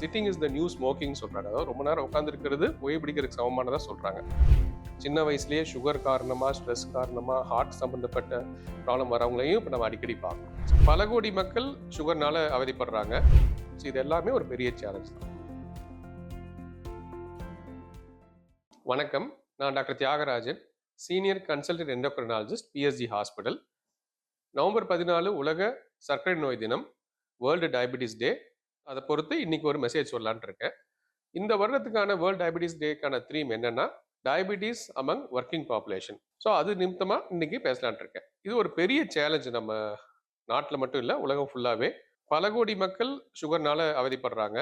Sitting is the new smoking சொல்கிறாங்க அதாவது ரொம்ப நேரம் உட்காந்துருக்கிறது புகைப்பிடிக்கிறதுக்கு சமமானதாக சொல்கிறாங்க சின்ன வயசுலேயே சுகர் காரணமாக ஸ்ட்ரெஸ் காரணமாக ஹார்ட் சம்மந்தப்பட்ட ப்ராப்ளம் வரவங்களையும் இப்போ நம்ம அடிக்கடி பார்க்கணும் பல கோடி மக்கள் சுகர்னால அவதிப்படுறாங்க. ஸோ இது எல்லாமே ஒரு பெரிய சேலஞ்ச் தான். வணக்கம். நான் doctor Thiyagarajan senior consultant endocrinologist PSG hospital November பதினாலு உலக சர்க்கரை நோய் தினம் வேர்ல்டு டயபிட்டிஸ் டே அதை பொறுத்து இன்னைக்கு ஒரு மெசேஜ் சொல்லலான் இருக்கேன். இந்த வருடத்துக்கான வேர்ல்ட் டயபிட்டிஸ் டேக்கான த்ரீம் என்னன்னா diabetes among working population so அது நிமித்தமாக இன்னைக்கு பேசலான் இருக்கேன். இது ஒரு பெரிய சேலஞ்ச் நம்ம நாட்டில் மட்டும் இல்லை உலகம் ஃபுல்லாகவே பல கோடி மக்கள் சுகர்னால அவதிப்படுறாங்க.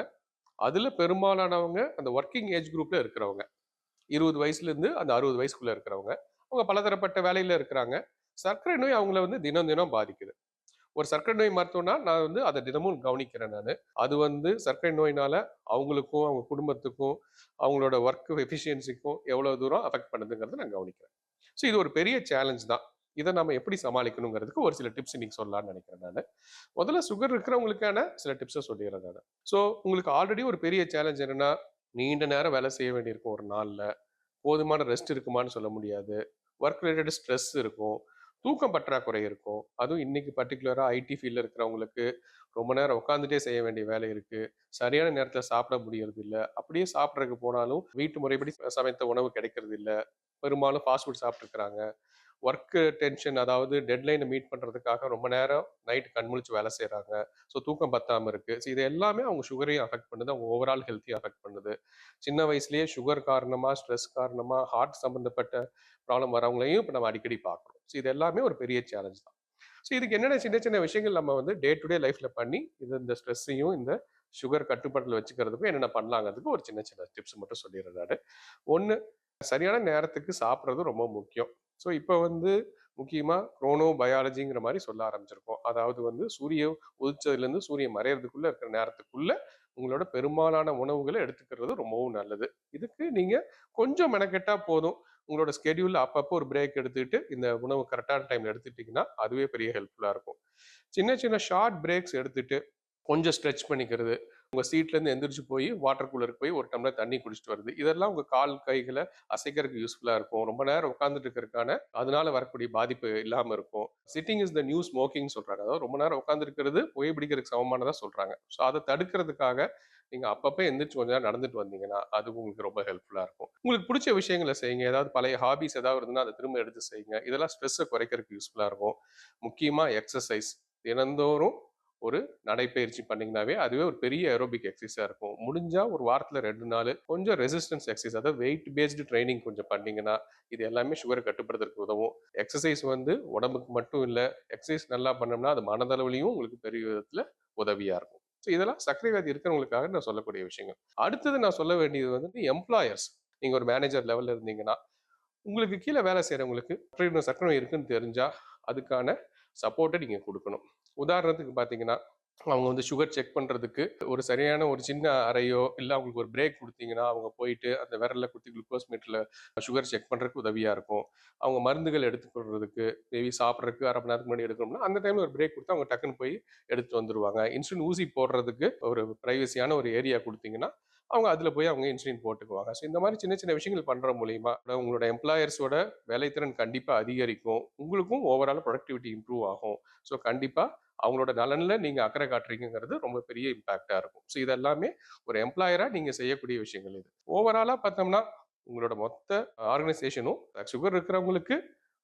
அதில் பெரும்பாலானவங்க அந்த ஒர்க்கிங் ஏஜ் குரூப்பில் இருக்கிறவங்க. இருபது வயசுலேருந்து அந்த அறுபது வயசுக்குள்ளே இருக்கிறவங்க. அவங்க பலதரப்பட்ட வேலையில் இருக்கிறாங்க. சர்க்கரை நோய் அவங்கள வந்து தினம் தினம் பாதிக்குது. ஒரு சர்க்கரை நோய் மருத்துவம்னா நான் வந்து அதை தினமும் கவனிக்கிறேன் நான். அது வந்து சர்க்கரை நோயினால அவங்களுக்கும் அவங்க குடும்பத்துக்கும் அவங்களோட ஒர்க் எஃபிஷியன்சிக்கும் எவ்வளோ தூரம் அஃபெக்ட் பண்ணுதுங்கிறத நான் கவனிக்கிறேன். ஸோ இது ஒரு பெரிய சேலஞ்ச் தான். இதை நம்ம எப்படி சமாளிக்கணுங்கிறதுக்கு ஒரு சில டிப்ஸ் இன்னைக்கு சொல்லலாம்னு நினைக்கிறேன் நான். முதல்ல சுகர் இருக்கிறவங்களுக்கான சில டிப்ஸை சொல்லிடுறேன் நான். ஸோ உங்களுக்கு ஆல்ரெடி ஒரு பெரிய சேலஞ்ச் என்னன்னா நீண்ட நேரம் வேலை செய்ய வேண்டியிருக்கும் ஒரு நாளில். போதுமான ரெஸ்ட் இருக்குமான்னு சொல்ல முடியாது. ஒர்க் ரிலேட்டட் ஸ்ட்ரெஸ் இருக்கும். தூக்கம் பற்றாக்குறை இருக்கும். அதுவும் இன்னைக்கு பர்டிகுலராக ஐடி ஃபீல்டில் இருக்கிறவங்களுக்கு ரொம்ப நேரம் உட்காந்துட்டே செய்ய வேண்டிய வேலை இருக்கு. சரியான நேரத்தில் சாப்பிட முடியறது இல்லை. அப்படியே சாப்பிட்றதுக்கு போனாலும் வீட்டு முறைப்படி சமைத்த உணவு கிடைக்கிறது இல்லை. பெரும்பாலும் ஃபாஸ்ட் ஃபுட் சாப்பிட்ருக்குறாங்க ஒர்க்கு டென்ஷன் அதாவது டெட்லைனை மீட் பண்ணுறதுக்காக ரொம்ப நேரம் நைட் கண்முழிச்சு வேலை செய்கிறாங்க ஸோ தூக்கம் பத்தாமல் இருக்குது ஸோ இது எல்லாமே அவங்க சுகரையும் அஃபெக்ட் பண்ணுது. அவங்க ஓவரால் ஹெல்த்தையும் அஃபெக்ட் பண்ணுது. சின்ன வயசுலேயே சுகர் காரணமாக ஸ்ட்ரெஸ் காரணமாக ஹார்ட் சம்மந்தப்பட்ட ப்ராப்ளம் வரவங்களையும் இப்போ நம்ம அடிக்கடி பார்க்குறோம். ஸோ இது எல்லாமே ஒரு பெரிய சேலஞ்ச் தான். ஸோ இதுக்கு என்னென்ன சின்ன சின்ன விஷயங்கள் நம்ம வந்து டே டு டே லைஃப்பில் பண்ணி இது இந்த ஸ்ட்ரெஸ்ஸையும் இந்த சுகர் கட்டுப்பாட்டில் வச்சுக்கிறதுக்கும் என்னென்ன பண்ணலாங்கிறதுக்கு ஒரு சின்ன சின்ன டிப்ஸ் மட்டும் சொல்லிடுறாரு ஒன்று சரியான நேரத்துக்கு சாப்பிட்றது ரொம்ப முக்கியம். ஸோ இப்போ வந்து முக்கியமாக குரோனோ பயாலஜிங்கிற மாதிரி சொல்ல ஆரம்பிச்சிருக்கோம். அதாவது வந்து சூரிய உதிச்சதுலேருந்து சூரியன் மறையிறதுக்குள்ளே இருக்கிற நேரத்துக்குள்ளே உங்களோட பெரும்பாலான உணவுகளை எடுத்துக்கிறது ரொம்பவும் நல்லது. இதுக்கு நீங்கள் கொஞ்சம் மெனக்கெட்டால் போதும். உங்களோட ஸ்கெடியூலில் அப்பப்போ ஒரு பிரேக் எடுத்துக்கிட்டு இந்த உணவு கரெக்டான டைமில் எடுத்துட்டிங்கன்னா அதுவே பெரிய ஹெல்ப்ஃபுல்லாக இருக்கும். சின்ன சின்ன ஷார்ட் பிரேக்ஸ் எடுத்துகிட்டு கொஞ்சம் ஸ்ட்ரெச் பண்ணிக்கிறது உங்கள் சீட்லேருந்து எந்திரிச்சு போய் வாட்டர் கூலருக்கு போய் ஒரு டம்ளர் தண்ணி குடிச்சிட்டு வருது இதெல்லாம் உங்கள் கால் கைகளை அசைக்கிறதுக்கு யூஸ்ஃபுல்லாக இருக்கும். ரொம்ப நேரம் உட்காந்துட்டு இருக்கிறதுக்கான அதனால வரக்கூடிய பாதிப்பு இல்லாமல் இருக்கும். Sitting is the new smoking சொல்கிறாங்க அதாவது ரொம்ப நேரம் உட்காந்துருக்கிறது புகைப்பிடிக்கிறதுக்கு சமமானதாக சொல்கிறாங்க ஸோ அதை தடுக்கிறதுக்காக நீங்கள் அப்பப்போ எந்திரிச்சு கொஞ்ச நேரம் நடந்துட்டு வந்தீங்கன்னா அது உங்களுக்கு ரொம்ப ஹெல்ப்ஃபுல்லாக இருக்கும். உங்களுக்கு பிடிச்ச விஷயங்களை செய்யுங்க. ஏதாவது பழைய ஹாபிஸ் ஏதாவது இருந்ததுன்னா அதை திரும்ப எடுத்து செய்யுங்க. இதெல்லாம் ஸ்ட்ரெஸ்ஸை குறைக்கிறதுக்கு யூஸ்ஃபுல்லாக இருக்கும். முக்கியமாக எக்ஸசைஸ் தினந்தோறும் ஒரு நடைப்பயிற்சி பண்ணிங்கனாவே அதுவே ஒரு பெரிய ஏரோபிக் எக்ஸசைஸாக இருக்கும். முடிஞ்சால் ஒரு வாரத்தில் ரெண்டு நாள் கொஞ்சம் ரெசிஸ்டன்ஸ் எக்ஸசைஸ் அதாவது வெயிட் பேஸ்டு ட்ரைனிங் கொஞ்சம் பண்ணிங்கன்னா இது எல்லாமே சுகரை கட்டுப்படுத்துறதுக்கு உதவும். எக்ஸசைஸ் வந்து உடம்புக்கு மட்டும் இல்லை எக்ஸசைஸ் நல்லா பண்ணோம்னா அது மனதளவுலையும் உங்களுக்கு பெரிய விதத்தில் உதவியாக இருக்கும். ஸோ இதெல்லாம் சர்க்கரை வியாதி இருக்கிறவங்களுக்காக நான் சொல்லக்கூடிய விஷயங்கள். அடுத்தது நான் சொல்ல வேண்டியது வந்து எம்ப்ளாயர்ஸ் நீங்கள் ஒரு மேனேஜர் லெவலில் இருந்தீங்கன்னா உங்களுக்கு கீழே வேலை செய்கிறவங்களுக்கு சர்க்கரை நோய் இருக்குன்னு தெரிஞ்சால் அதுக்கான சப்போர்ட்டை நீங்கள் கொடுக்கணும். உதாரணத்துக்கு பார்த்தீங்கன்னா அவங்க வந்து சுகர் செக் பண்ணுறதுக்கு ஒரு சரியான ஒரு சின்ன அறையோ இல்லை அவங்களுக்கு ஒரு பிரேக் கொடுத்தீங்கன்னா அவங்க போயிட்டு அந்த விரலில் குத்தி குளுக்கோஸ் மீட்டரில் சுகர் செக் பண்ணுறதுக்கு உதவியாக இருக்கும். அவங்க மருந்துகள் எடுத்துக்கொள்றதுக்கு மேபி சாப்பிட்றதுக்கு அரை மணி நேரத்துக்கு முன்னாடி எடுக்கணும்னா அந்த டைமில் ஒரு பிரேக் கொடுத்து அவங்க டக்குன்னு போய் எடுத்து வந்துடுவாங்க இன்சுலின் ஊசி போடுறதுக்கு ஒரு ப்ரைவசியான ஒரு ஏரியா கொடுத்தீங்கன்னா அவங்க அதில் போய் அவங்க இன்சுலின் போட்டுக்குவாங்க. ஸோ இந்த மாதிரி சின்ன சின்ன விஷயங்கள் பண்ணுற மூலியமா உங்களோட எம்ப்ளாயர்ஸோட வேலைத்திறன் கண்டிப்பாக அதிகரிக்கும். உங்களுக்கும் ஓவரால் ப்ரொடக்டிவிட்டி இம்ப்ரூவ் ஆகும். ஸோ கண்டிப்பாக அவங்களோட நலனில் நீங்கள் அக்கறை காட்டுறீங்கிறது ரொம்ப பெரிய இம்பாக்டாக இருக்கும். ஸோ இதெல்லாமே ஒரு எம்ப்ளாயராக நீங்கள் செய்யக்கூடிய விஷயங்கள் இது. ஓவராலாக பார்த்தோம்னா உங்களோட மொத்த ஆர்கனைசேஷனும் சுகர் இருக்கிறவங்களுக்கு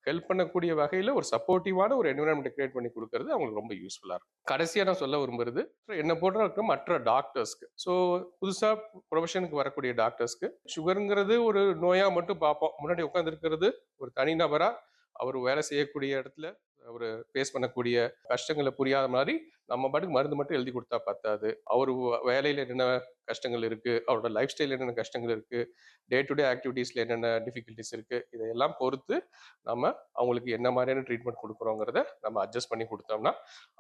ஹெல்ப் பண்ணக்கூடிய வகையில் ஒரு சப்போர்ட்டிவான ஒரு என்விரான்மெண்ட் கிரியேட் பண்ணி கொடுக்கறது அவங்களுக்கு ரொம்ப யூஸ்ஃபுல்லாக இருக்கும். கடைசியாக நான் சொல்ல விரும்புறது என்ன போன்ற இருக்கிற மற்ற டாக்டர்ஸ்க்கு ஸோ புதுசாக ப்ரொஃபஷனுக்கு வரக்கூடிய டாக்டர்ஸ்க்கு சுகருங்கிறது ஒரு நோயாக மட்டும் பார்ப்போம். முன்னாடி உட்காந்துருக்கிறது ஒரு தனிநபராக அவர் வேலை செய்யக்கூடிய இடத்துல அவர் ஃபேஸ் பண்ணக்கூடிய கஷ்டங்களை புரியாத மாதிரி நம்ம பாட்டுக்கு மருந்து மட்டும் எழுதி கொடுத்தா பத்தாது. அவர் வேலையில் என்னென்ன கஷ்டங்கள் இருக்குது அவரோட லைஃப் ஸ்டைல் என்னென்ன கஷ்டங்கள் இருக்குது டே டு டே ஆக்டிவிட்டீஸில் என்னென்ன டிஃபிகல்ட்டிஸ் இருக்குது இதையெல்லாம் பொறுத்து நம்ம அவங்களுக்கு என்ன மாதிரியான ட்ரீட்மெண்ட் கொடுக்குறோங்கிறத நம்ம அட்ஜஸ்ட் பண்ணி கொடுத்தோம்னா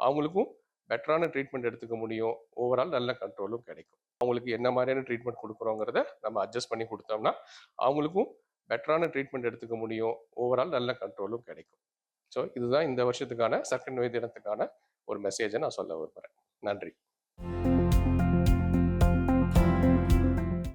அவங்களுக்கும் பெட்டரான ட்ரீட்மெண்ட் எடுத்துக்க முடியும். ஓவரால் நல்ல கண்ட்ரோலும் கிடைக்கும். அவங்களுக்கு என்ன மாதிரியான ட்ரீட்மெண்ட் கொடுக்குறோங்கிறத நம்ம அட்ஜஸ்ட் பண்ணி கொடுத்தோம்னா அவங்களுக்கும் பெட்டரான ட்ரீட்மெண்ட் எடுத்துக்க முடியும். ஓவரால் நல்ல கண்ட்ரோலும் கிடைக்கும். ஸோ இதுதான் இந்த வருஷத்துக்கான சர்க்கரை நோய் தினத்துக்கான ஒரு மெசேஜை நான் சொல்ல விரும்புகிறேன் நன்றி.